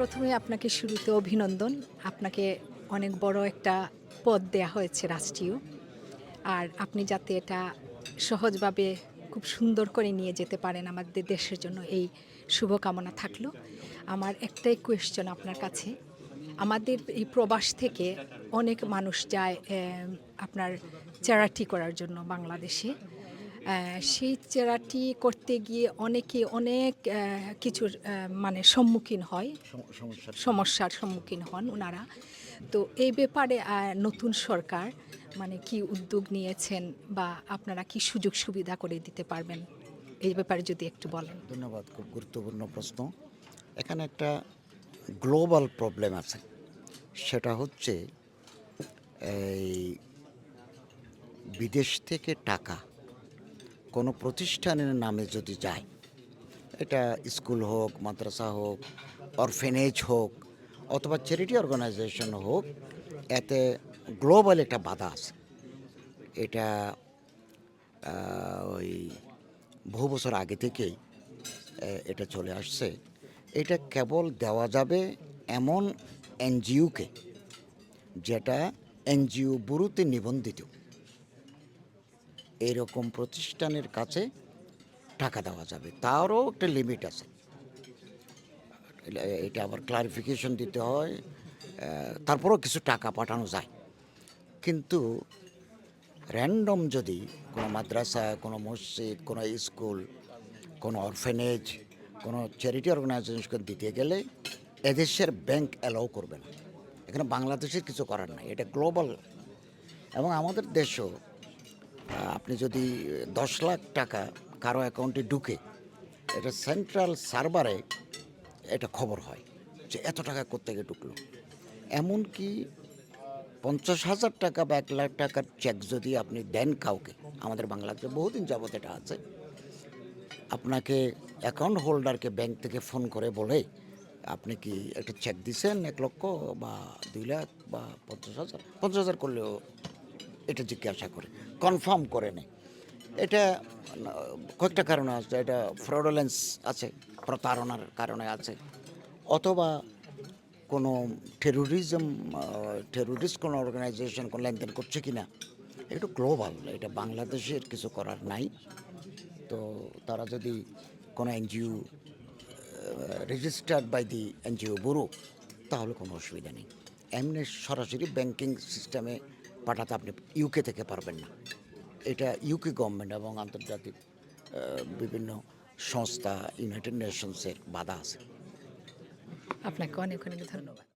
প্রথমে আপনাকে শুরুতে অভিনন্দন। আপনাকে অনেক বড় একটা পদ দেয়া হয়েছে রাষ্ট্রীয়। আর আপনি যাতে এটা সহজভাবে খুব সুন্দর করে নিয়ে যেতে পারেন আমাদের দেশের জন্য এই শুভকামনা থাকল। আমার একটাই কোয়েশ্চন আপনার কাছে। আমাদের এই প্রবাস থেকে অনেক মানুষ যায় আপনার চ্যারিটি করার জন্য বাংলাদেশে। সেই চেরাটি করতে গিয়ে অনেকে অনেক কিছুর মানে সম্মুখীন হয়। সমস্যার সম্মুখীন হন ওনারা তো এই ব্যাপারে নতুন সরকার মানে কি উদ্যোগ নিয়েছেন বা আপনারা কি সুযোগ সুবিধা করে দিতে পারবেন? এই ব্যাপারে যদি একটু বলেন। ধন্যবাদ খুব গুরুত্বপূর্ণ প্রশ্ন। এখানে একটা গ্লোবাল প্রবলেম আছে। সেটা হচ্ছে এই বিদেশ থেকে টাকা কোনো প্রতিষ্ঠানের নামে যদি যায়, এটা স্কুল হোক, মাদ্রাসা হোক, অরফেনেজ হোক, অথবা চ্যারিটি অর্গানাইজেশন হোক, এতে গ্লোবাল একটা বাধা আছে। এটা ওই বহু বছর আগে থেকেই এটা চলে আসছে। এটা কেবল দেওয়া যাবে এমন এনজিওকে, যেটা এনজিও বুরুতে নিবন্ধিত। এরকম প্রতিষ্ঠানের কাছে টাকা দেওয়া যাবে। তারও একটা লিমিট আছে। এটা আবার ক্লারিফিকেশন দিতে হয় তারপরেও কিছু টাকা পাঠানো যায়। কিন্তু র্যান্ডম যদি কোনো মাদ্রাসা, কোনো মসজিদ, কোনো স্কুল, কোনো অরফেনেজ কোনো চ্যারিটি অর্গানাইজেশনকে দিতে গেলে এদেশের ব্যাংক অ্যালাউ করবে না। এখানে বাংলাদেশের কিছু করার নাই, এটা গ্লোবাল এবং আমাদের দেশও আপনি যদি দশ লাখ টাকা কারও অ্যাকাউন্টে ঢুকে এটা সেন্ট্রাল সার্ভারে এটা খবর হয় যে এত টাকা কোথেকে ঢুকলো। এমনকি পঞ্চাশ হাজার টাকা বা এক লাখ টাকার চেক যদি আপনি দেন কাউকে, আমাদের বাংলাতে বহুদিন যাবত এটা আছে, আপনাকে অ্যাকাউন্ট হোল্ডারকে ব্যাংক থেকে ফোন করে বলে, আপনি কি একটা চেক দিছেন এক লক্ষ বা দুই লাখ বা পঞ্চাশ হাজার? পঞ্চাশ হাজার করলেও এটা জিজ্ঞাসা করে কনফার্ম করে নেয়। এটা, কয়েকটা কারণে আছে, এটা ফ্রডলেন্স আছে, প্রতারণার কারণে আছে, অথবা কোনো টেরোরিজম টেরোরিস্ট কোনো অর্গানাইজেশন কোনো লেনদেন করছে কি না একটু গ্লোবাল এটা বাংলাদেশের কিছু করার নাই। তো তারা যদি কোনো NGO registered by the NGO bureau তাহলে কোনো অসুবিধা নেই। এমনি সরাসরি ব্যাংকিং সিস্টেমে পাঠাতে আপনি ইউকে থেকে পারবেন না। এটা ইউকে গভর্নমেন্ট এবং আন্তর্জাতিক বিভিন্ন সংস্থা ইউনাইটেড নেশনসের বাধা আছে। আপনাকে অনেক অনেক ধন্যবাদ।